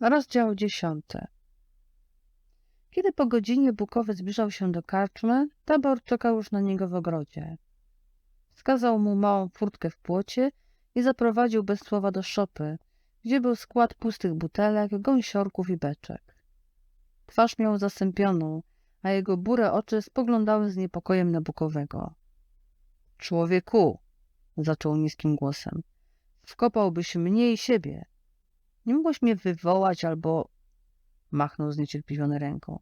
Rozdział dziesiąty. Kiedy po godzinie Bukowy zbliżał się do karczmy, tabor czekał już na niego w ogrodzie. Wskazał mu małą furtkę w płocie i zaprowadził bez słowa do szopy, gdzie był skład pustych butelek, gąsiorków i beczek. Twarz miał zasępioną, a jego bure oczy spoglądały z niepokojem na Bukowego. Człowieku, zaczął niskim głosem, wkopałbyś mnie i siebie. Nie mogłeś mnie wywołać albo... Machnął zniecierpliwiony ręką.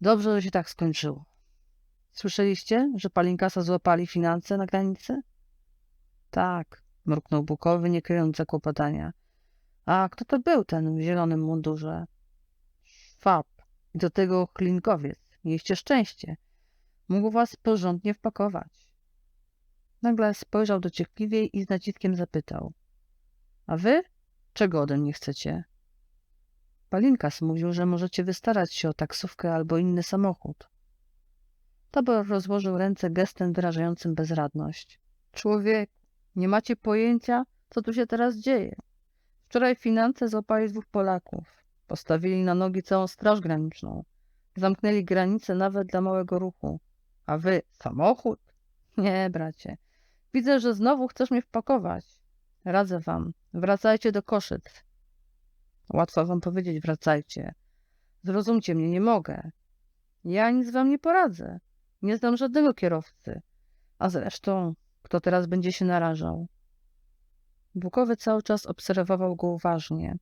Dobrze, że się tak skończyło. Słyszeliście, że Palinkasa złapali finanse na granicy? Tak, mruknął Bukowy, nie kryjąc zakłopotania. A kto to był ten w zielonym mundurze? Szwab. I do tego klinkowiec. Mieliście szczęście. Mógł was porządnie wpakować. Nagle spojrzał dociekliwie i z naciskiem zapytał. A wy? Czego ode mnie chcecie? Palinkas mówił, że możecie wystarać się o taksówkę albo inny samochód. Tabor rozłożył ręce gestem wyrażającym bezradność. Człowiek, nie macie pojęcia, co tu się teraz dzieje. Wczoraj finanse złapali dwóch Polaków. Postawili na nogi całą straż graniczną. Zamknęli granice nawet dla małego ruchu. A wy samochód? Nie, bracie. Widzę, że znowu chcesz mnie wpakować. Radzę wam, wracajcie do Koszyc. Łatwo wam powiedzieć, wracajcie. Zrozumcie mnie, nie mogę. Ja nic wam nie poradzę. Nie znam żadnego kierowcy. A zresztą, kto teraz będzie się narażał? Bukowy cały czas obserwował go uważnie.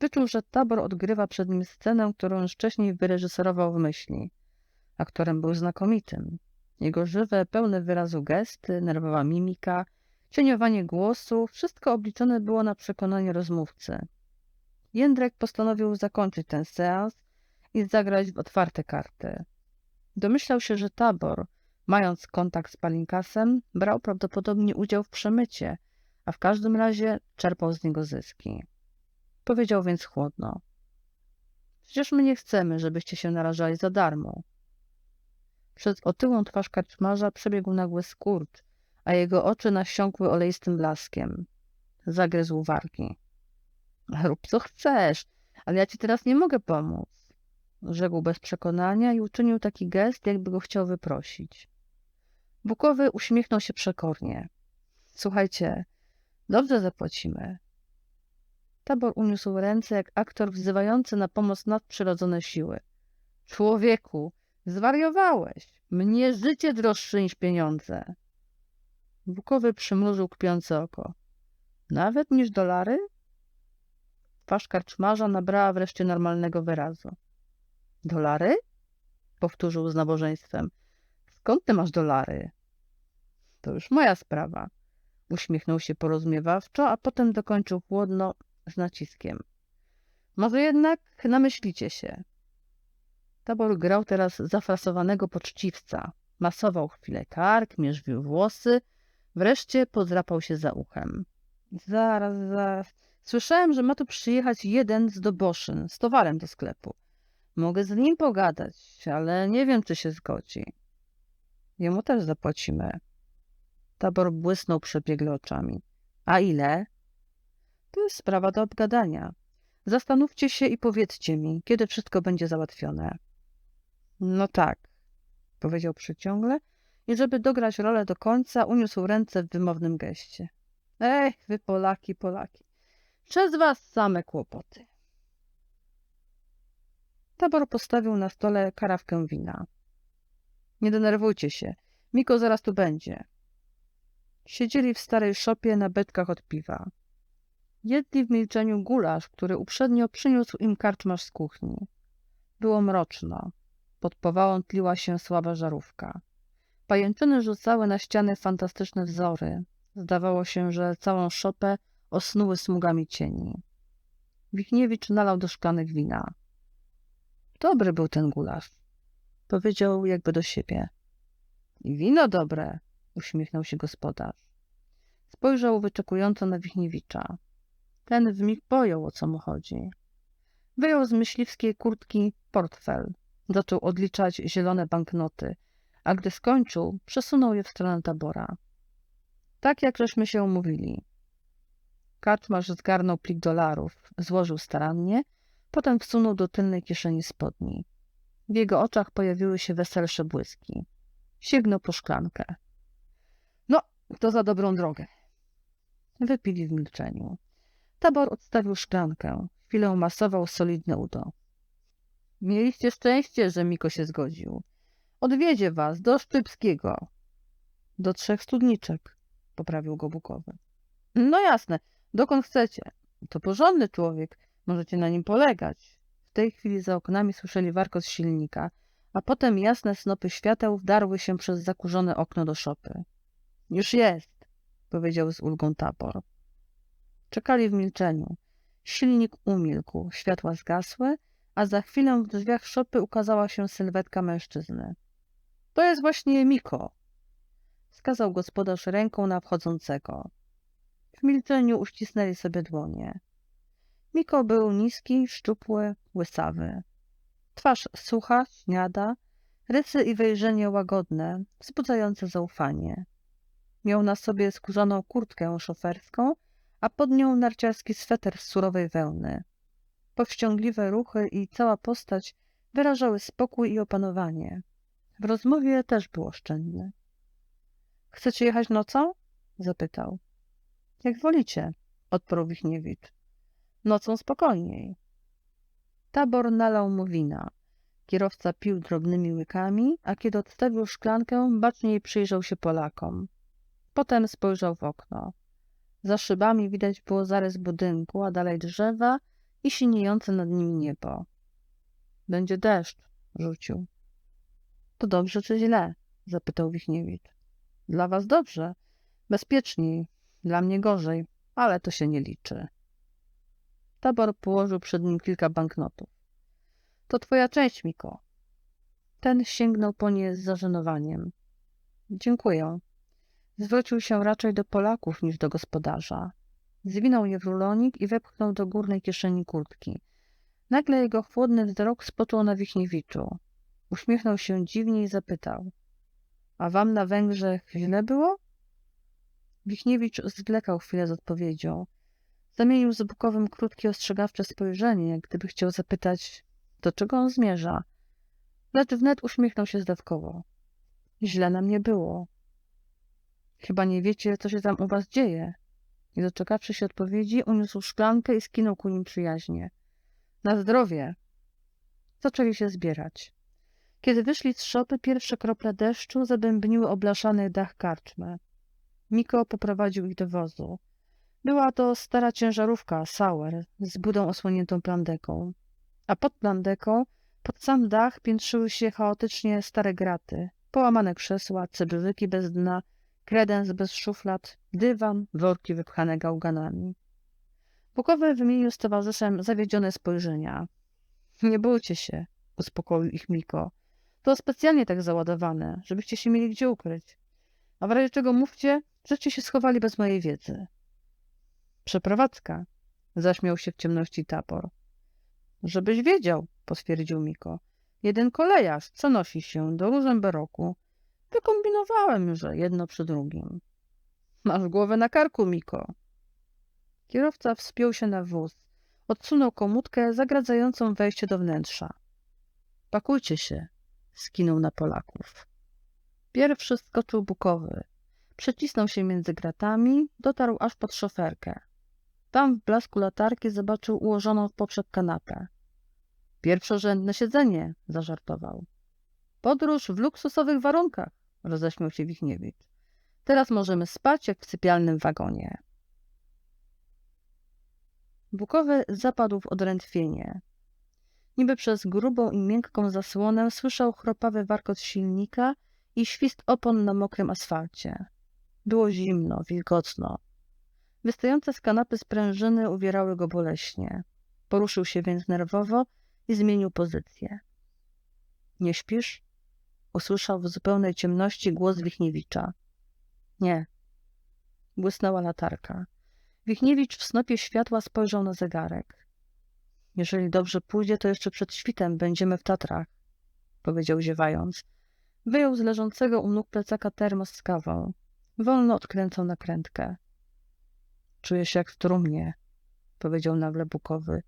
Wyczuł, że tabor odgrywa przed nim scenę, którą już wcześniej wyreżyserował w myśli. Aktorem był znakomitym. Jego żywe, pełne wyrazu gesty, nerwowa mimika, cieniowanie głosu, wszystko obliczone było na przekonanie rozmówcy. Jędrek postanowił zakończyć ten seans i zagrać w otwarte karty. Domyślał się, że tabor, mając kontakt z Palinkasem, brał prawdopodobnie udział w przemycie, a w każdym razie czerpał z niego zyski. Powiedział więc chłodno. Przecież my nie chcemy, żebyście się narażali za darmo. Przez otyłą twarz karczmarza przebiegł nagły skurcz, a jego oczy nasiąkły oleistym blaskiem. Zagryzł wargi. Rób co chcesz, ale ja ci teraz nie mogę pomóc. Rzekł bez przekonania i uczynił taki gest, jakby go chciał wyprosić. Bukowy uśmiechnął się przekornie. Słuchajcie, dobrze zapłacimy. Tabor uniósł ręce jak aktor wzywający na pomoc nadprzyrodzone siły. Człowieku, zwariowałeś. Mnie życie droższe niż pieniądze. Bukowy przymrużył kpiące oko. Nawet niż dolary? Twarz karczmarza nabrała wreszcie normalnego wyrazu. Dolary? Powtórzył z nabożeństwem. Skąd ty masz dolary? To już moja sprawa. Uśmiechnął się porozumiewawczo, a potem dokończył chłodno z naciskiem. Może jednak namyślicie się. Tabor grał teraz zafrasowanego poczciwca. Masował chwilę kark, mierzwił włosy, wreszcie podrapał się za uchem. Zaraz, zaraz. Słyszałem, że ma tu przyjechać jeden z doboszyn z towarem do sklepu. Mogę z nim pogadać, ale nie wiem, czy się zgodzi. Jemu też zapłacimy. Tabor błysnął przebiegle oczami. A ile? To jest sprawa do obgadania. Zastanówcie się i powiedzcie mi, kiedy wszystko będzie załatwione. No tak, powiedział przyciągle i żeby dograć rolę do końca, uniósł ręce w wymownym geście. Ej, wy Polaki, Polaki, przez was same kłopoty. Tabor postawił na stole karawkę wina. Nie denerwujcie się, Miko zaraz tu będzie. Siedzieli w starej szopie na beczkach od piwa. Jedli w milczeniu gulasz, który uprzednio przyniósł im karczmarz z kuchni. Było mroczno. Pod powałą tliła się słaba żarówka. Pajęczyny rzucały na ściany fantastyczne wzory. Zdawało się, że całą szopę osnuły smugami cieni. Wichniewicz nalał do szklanek wina. Dobry był ten gulasz. Powiedział jakby do siebie. I wino dobre, uśmiechnął się gospodarz. Spojrzał wyczekująco na Wichniewicza. Ten w mig pojął, o co mu chodzi. Wyjął z myśliwskiej kurtki portfel. Zaczął odliczać zielone banknoty, a gdy skończył, przesunął je w stronę tabora. Tak jak żeśmy się umówili. Karczmarz zgarnął plik dolarów, złożył starannie, Potem wsunął do tylnej kieszeni spodni. W jego oczach pojawiły się weselsze błyski. Sięgnął po szklankę. No, to za dobrą drogę. Wypili w milczeniu. Tabor odstawił szklankę. Chwilę masował solidne udo. Mieliście szczęście, że Miko się zgodził. Odwiedzie was do Szczypskiego. Do trzech studniczek, poprawił go Bukowy. No jasne, dokąd chcecie. To porządny człowiek, możecie na nim polegać. W tej chwili za oknami słyszeli warkot silnika, a potem jasne snopy świateł wdarły się przez zakurzone okno do szopy. Już jest, powiedział z ulgą Tabor. Czekali w milczeniu. Silnik umilkł, światła zgasły, a za chwilę w drzwiach szopy ukazała się sylwetka mężczyzny. To jest właśnie Miko, wskazał gospodarz ręką na wchodzącego. W milczeniu uścisnęli sobie dłonie. Miko był niski, szczupły, łysawy. Twarz sucha, śniada, rysy i wejrzenie łagodne, wzbudzające zaufanie. Miał na sobie skórzaną kurtkę szoferską, a pod nią narciarski sweter z surowej wełny. Powściągliwe ruchy i cała postać wyrażały spokój i opanowanie. W rozmowie też był oszczędny. Chcecie jechać nocą? zapytał. Jak wolicie, odparł Wichniewicz. Nocą spokojniej. Tabor nalał mu wina. Kierowca pił drobnymi łykami, a kiedy odstawił szklankę, baczniej przyjrzał się Polakom. Potem spojrzał w okno. Za szybami widać było zarys budynku, a dalej drzewa i siniejące nad nimi niebo. Będzie deszcz, rzucił. To dobrze czy źle? zapytał Wichniewicz. Dla was dobrze, bezpieczniej, dla mnie gorzej, ale to się nie liczy. Tabor położył przed nim kilka banknotów. To twoja część, Miko. Ten sięgnął po nie z zażenowaniem. Dziękuję. Zwrócił się raczej do Polaków niż do gospodarza. Zwinął je w rulonik i wepchnął do górnej kieszeni kurtki. Nagle jego chłodny wzrok spoczął na Wichniewiczu. Uśmiechnął się dziwnie i zapytał. A wam na Węgrzech źle było? Wichniewicz zwlekał chwilę z odpowiedzią. Zamienił z Bukowym krótkie, ostrzegawcze spojrzenie, gdyby chciał zapytać, do czego on zmierza. Lecz wnet uśmiechnął się zdawkowo. Źle nam nie było. Chyba nie wiecie, co się tam u was dzieje. I doczekawszy się odpowiedzi, uniósł szklankę i skinął ku nim przyjaźnie. Na zdrowie! Zaczęli się zbierać. Kiedy wyszli z szopy, pierwsze krople deszczu zabębniły oblaszany dach karczmy. Miko poprowadził ich do wozu. Była to stara ciężarówka Sauer z budą osłoniętą plandeką. A pod plandeką, pod sam dach piętrzyły się chaotycznie stare graty, połamane krzesła, cebywyki bez dna, kredens bez szuflad, dywan, worki wypchane gałganami. Bukowy wymienił z towarzyszem zawiedzione spojrzenia. Nie bójcie się, uspokoił ich Miko. To specjalnie tak załadowane, żebyście się mieli gdzie ukryć. A w razie czego mówcie, żeście się schowali bez mojej wiedzy. Przeprowadzka, zaśmiał się w ciemności Tapor. Żebyś wiedział, potwierdził Miko. Jeden kolejarz, co nosi się do Różemberoku. Wykombinowałem, że jedno przy drugim. Masz głowę na karku, Miko. Kierowca wspiął się na wóz. Odsunął komutkę zagradzającą wejście do wnętrza. Pakujcie się, skinął na Polaków. Pierwszy skoczył bukowy. Przecisnął się między gratami, dotarł aż pod szoferkę. Tam w blasku latarki zobaczył ułożoną w poprzek kanapę. Pierwszorzędne siedzenie, zażartował. Podróż w luksusowych warunkach, roześmiał się Wichniewicz. Teraz możemy spać jak w sypialnym wagonie. Bukowy zapadł w odrętwienie. Niby przez grubą i miękką zasłonę słyszał chropawy warkot silnika i świst opon na mokrym asfalcie. Było zimno, wilgotno. Wystające z kanapy sprężyny uwierały go boleśnie. Poruszył się więc nerwowo i zmienił pozycję. Nie śpisz? Usłyszał w zupełnej ciemności głos Wichniewicza. Nie. Błysnęła latarka. Wichniewicz w snopie światła spojrzał na zegarek. Jeżeli dobrze pójdzie, to jeszcze przed świtem będziemy w Tatrach, powiedział ziewając. Wyjął z leżącego u nóg plecaka termos z kawą. Wolno odkręcał nakrętkę. Czuję się jak w trumnie, powiedział nagle Bukowy.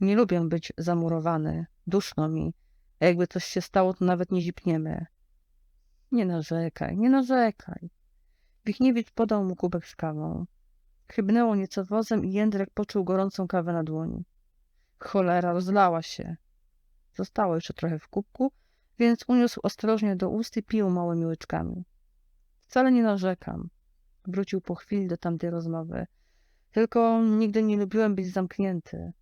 Nie lubię być zamurowany. Duszno mi. A jakby coś się stało, to nawet nie zipniemy. Nie narzekaj, nie narzekaj. Wichniewicz podał mu kubek z kawą. Chybnęło nieco wozem i Jędrek poczuł gorącą kawę na dłoni. Cholera, rozlała się. Zostało jeszcze trochę w kubku, więc uniósł ostrożnie do ust i pił małymi łyczkami. Wcale nie narzekam. Wrócił po chwili do tamtej rozmowy. Tylko nigdy nie lubiłem być zamknięty.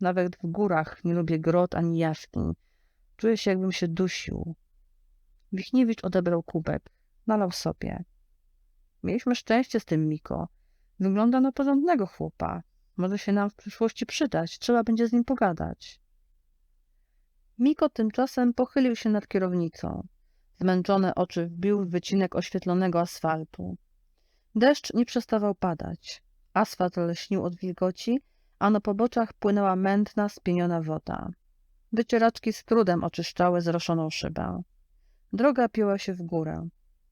Nawet w górach nie lubię grot ani jaskiń. Czuję się, jakbym się dusił. Wichniewicz odebrał kubek. Nalał sobie. Mieliśmy szczęście z tym Miko. Wygląda na porządnego chłopa. Może się nam w przyszłości przydać. Trzeba będzie z nim pogadać. Miko tymczasem pochylił się nad kierownicą. Zmęczone oczy wbił w wycinek oświetlonego asfaltu. Deszcz nie przestawał padać. Asfalt lśnił od wilgoci, a na poboczach płynęła mętna, spieniona woda. Wycieraczki z trudem oczyszczały zroszoną szybę. Droga pięła się w górę.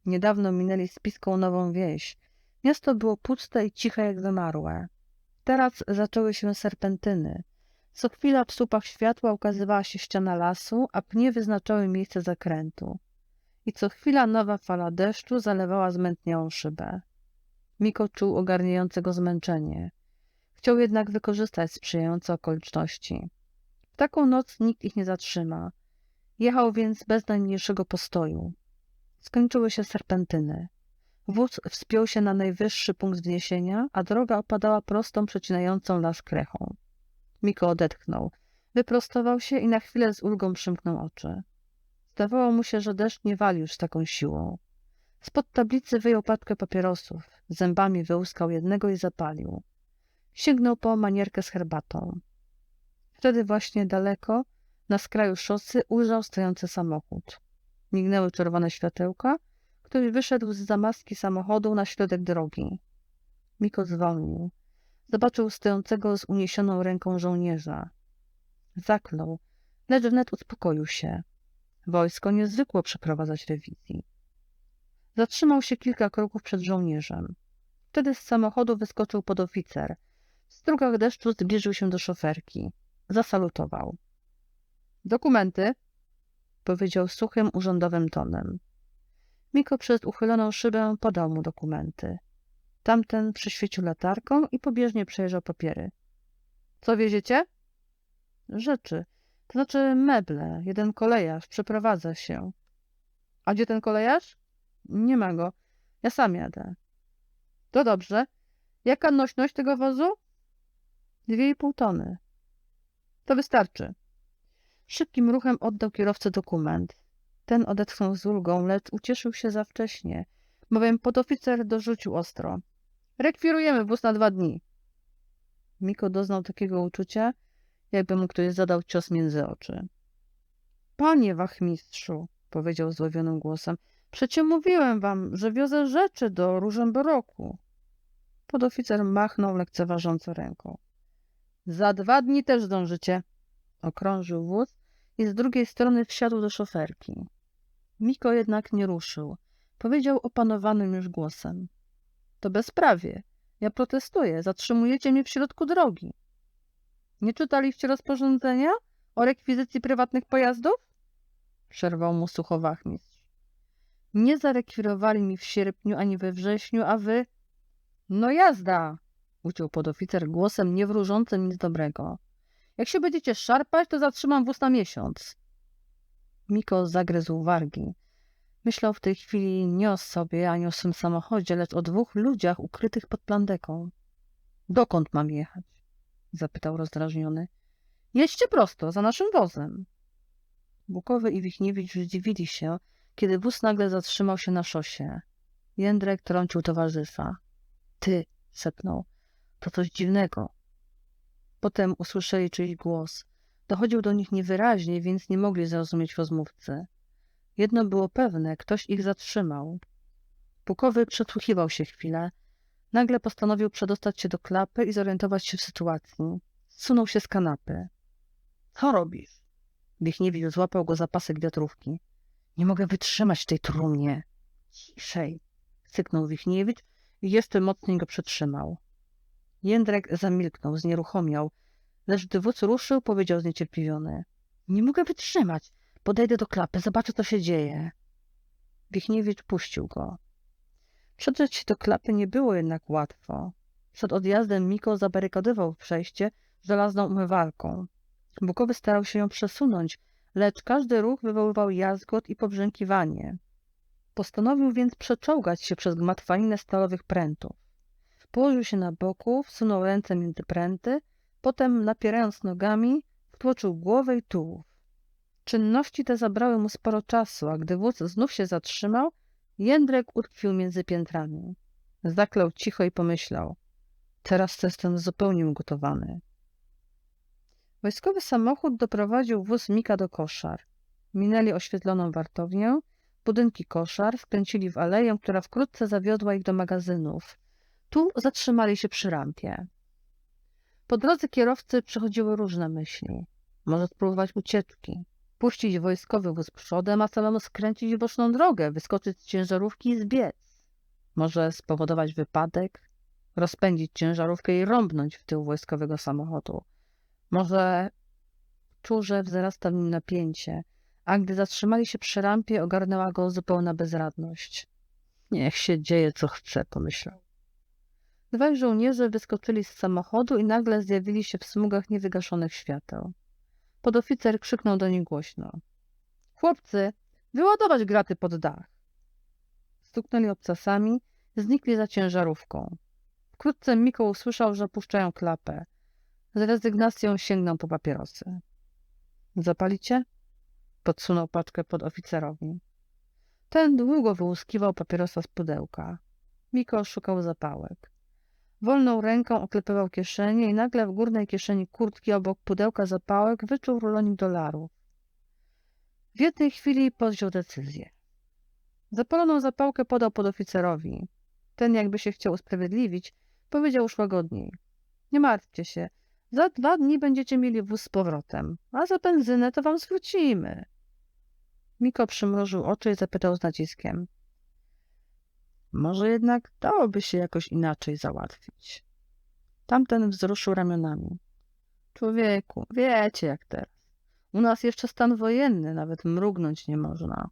Niedawno minęli spiską nową wieś. Miasto było puste i ciche jak wymarłe. Teraz zaczęły się serpentyny. Co chwila w słupach światła ukazywała się ściana lasu, a pnie wyznaczały miejsce zakrętu. I co chwila nowa fala deszczu zalewała zmętniałą szybę. Miko czuł ogarniające go zmęczenie. Chciał jednak wykorzystać sprzyjające okoliczności. W taką noc nikt ich nie zatrzyma. Jechał więc bez najmniejszego postoju. Skończyły się serpentyny. Wóz wspiął się na najwyższy punkt wzniesienia, a droga opadała prostą, przecinającą las krechą. Miko odetchnął. Wyprostował się i na chwilę z ulgą przymknął oczy. Zdawało mu się, że deszcz nie wali już z taką siłą. Spod tablicy wyjął paczkę papierosów, zębami wyłuskał jednego i zapalił. Sięgnął po manierkę z herbatą. Wtedy właśnie daleko, na skraju szosy, ujrzał stojący samochód. Mignęły czerwone światełka, ktoś wyszedł z zamaski samochodu na środek drogi. Miko zwolnił. Zobaczył stojącego z uniesioną ręką żołnierza. Zaklął, lecz wnet uspokoił się. Wojsko nie zwykło przeprowadzać rewizji. Zatrzymał się kilka kroków przed żołnierzem. Wtedy z samochodu wyskoczył podoficer. W strugach deszczu zbliżył się do szoferki. Zasalutował. Dokumenty, powiedział suchym, urzędowym tonem. Miko przez uchyloną szybę podał mu dokumenty. Tamten przyświecił latarką i pobieżnie przejrzał papiery. Co wieziecie? Rzeczy. To znaczy meble. Jeden kolejarz przeprowadza się. A gdzie ten kolejarz? Nie ma go. Ja sam jadę. To dobrze. Jaka nośność tego wozu? Dwie i pół tony. To wystarczy. Szybkim ruchem oddał kierowcy dokument. Ten odetchnął z ulgą, lecz ucieszył się za wcześnie, bowiem podoficer dorzucił ostro. Rekwirujemy wóz na dwa dni. Miko doznał takiego uczucia, jakby mu ktoś zadał cios między oczy. Panie wachmistrzu, powiedział złowionym głosem, przecie mówiłem wam, że wiozę rzeczy do Różemboroku. Podoficer machnął lekceważąco ręką. Za dwa dni też zdążycie. Okrążył wóz i z drugiej strony wsiadł do szoferki. Miko jednak nie ruszył. Powiedział opanowanym już głosem. To bezprawie. Ja protestuję. Zatrzymujecie mnie w środku drogi. Nie czytaliście rozporządzenia o rekwizycji prywatnych pojazdów? Przerwał mu sucho wachmistrz. Nie zarekwirowali mi w sierpniu ani we wrześniu, a wy... No jazda! uciął podoficer głosem niewróżącym nic dobrego. Jak się będziecie szarpać, to zatrzymam wóz na miesiąc. Miko zagryzł wargi. Myślał w tej chwili nie o sobie, ani o swym samochodzie, lecz o dwóch ludziach ukrytych pod plandeką. Dokąd mam jechać? zapytał rozdrażniony. Jedźcie prosto, za naszym wozem. Bukowy i Wichniewicz zdziwili się, kiedy wóz nagle zatrzymał się na szosie. Jędrek trącił towarzysza. Ty, szepnął, to coś dziwnego. Potem usłyszeli czyjś głos. Dochodził do nich niewyraźnie, więc nie mogli zrozumieć rozmówcy. Jedno było pewne, ktoś ich zatrzymał. Pukowy przesłuchiwał się chwilę. Nagle postanowił przedostać się do klapy i zorientować się w sytuacji. Zsunął się z kanapy. Co robisz? Wichniewicz złapał go za pasek wiatrówki. Nie mogę wytrzymać tej trumnie. Ciszej, syknął Wichniewicz i jeszcze mocniej go przytrzymał. Jędrek zamilknął, znieruchomiał. lecz gdy wóz ruszył, powiedział zniecierpliwiony. Nie mogę wytrzymać. Podejdę do klapy, zobaczę, co się dzieje. Wichniewicz puścił go. Przedrzeć się do klapy nie było jednak łatwo. Przed odjazdem Miko zabarykadował przejście żelazną umywalką. Bukowy starał się ją przesunąć, lecz każdy ruch wywoływał jazgot i pobrzękiwanie. Postanowił więc przeczołgać się przez gmatwaninę stalowych prętów. Położył się na boku, wsunął ręce między pręty, potem napierając nogami, wtłoczył głowę i tułów. Czynności te zabrały mu sporo czasu, a gdy wóz znów się zatrzymał, Jędrek utkwił między piętrami. Zaklął cicho i pomyślał. Teraz jestem zupełnie ugotowany. Wojskowy samochód doprowadził wóz Mika do koszar. Minęli oświetloną wartownię, budynki koszar, skręcili w aleję, która wkrótce zawiodła ich do magazynów. Tu zatrzymali się przy rampie. Po drodze kierowcy przechodziły różne myśli. Może spróbować ucieczki, puścić wojskowy wóz przodem, a samemu skręcić w boczną drogę, wyskoczyć z ciężarówki i zbiec. Może spowodować wypadek, rozpędzić ciężarówkę i rąbnąć w tył wojskowego samochodu. Może czuł, że wzrasta w nim napięcie, a gdy zatrzymali się przy rampie, ogarnęła go zupełna bezradność. Niech się dzieje, co chce, pomyślał. Dwaj żołnierze wyskoczyli z samochodu i nagle zjawili się w smugach niewygaszonych świateł. Podoficer krzyknął do nich głośno. Chłopcy, wyładować graty pod dach. Stuknęli obcasami, znikli za ciężarówką. Wkrótce Miko usłyszał, że puszczają klapę. Z rezygnacją sięgnął po papierosy. Zapalicie? Podsunął paczkę pod oficerowi. Ten długo wyłuskiwał papierosa z pudełka. Miko szukał zapałek. Wolną ręką oklepywał kieszenie i nagle w górnej kieszeni kurtki obok pudełka zapałek wyczuł rulonik dolarów. W jednej chwili podjął decyzję. Zapaloną zapałkę podał podoficerowi. Ten jakby się chciał usprawiedliwić, powiedział już łagodniej. Nie martwcie się, za dwa dni będziecie mieli wóz z powrotem, a za benzynę to wam zwrócimy. Miko przymrożył oczy i zapytał z naciskiem. Może jednak dałoby się jakoś inaczej załatwić. Tamten wzruszył ramionami. Człowieku, wiecie jak teraz. U nas jeszcze stan wojenny, nawet mrugnąć nie można.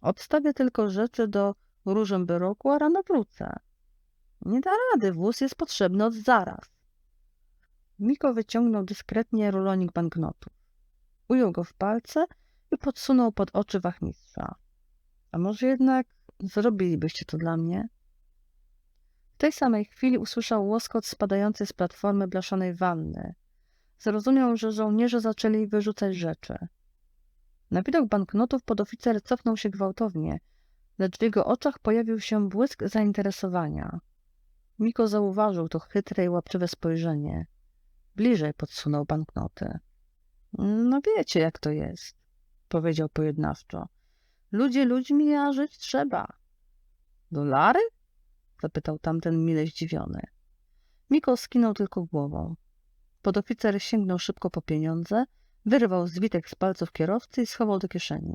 Odstawię tylko rzeczy do różem roku, a rano wrócę. Nie da rady, wóz jest potrzebny od zaraz. Miko wyciągnął dyskretnie rulonik banknotów. Ujął go w palce i podsunął pod oczy wachmistrza. A może jednak zrobilibyście to dla mnie? W tej samej chwili usłyszał łoskot spadającej z platformy blaszanej wanny. Zrozumiał, że żołnierze zaczęli wyrzucać rzeczy. Na widok banknotów podoficer cofnął się gwałtownie, lecz w jego oczach pojawił się błysk zainteresowania. Miko zauważył to chytre i łapczywe spojrzenie. Bliżej podsunął banknoty. No wiecie, jak to jest, powiedział pojednawczo. Ludzie ludźmi, a żyć trzeba. Dolary? zapytał tamten mile zdziwiony. Miko skinął tylko głową. Podoficer sięgnął szybko po pieniądze, wyrwał zwitek z palców kierowcy i schował do kieszeni.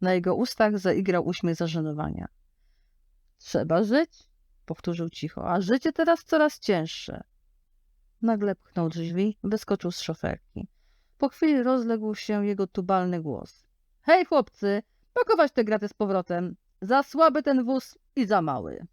Na jego ustach zaigrał uśmiech zażenowania. Trzeba żyć, powtórzył cicho, a życie teraz coraz cięższe. Nagle pchnął drzwi, wyskoczył z szoferki. Po chwili rozległ się jego tubalny głos. Hej chłopcy, pakować te graty z powrotem. Za słaby ten wóz i za mały.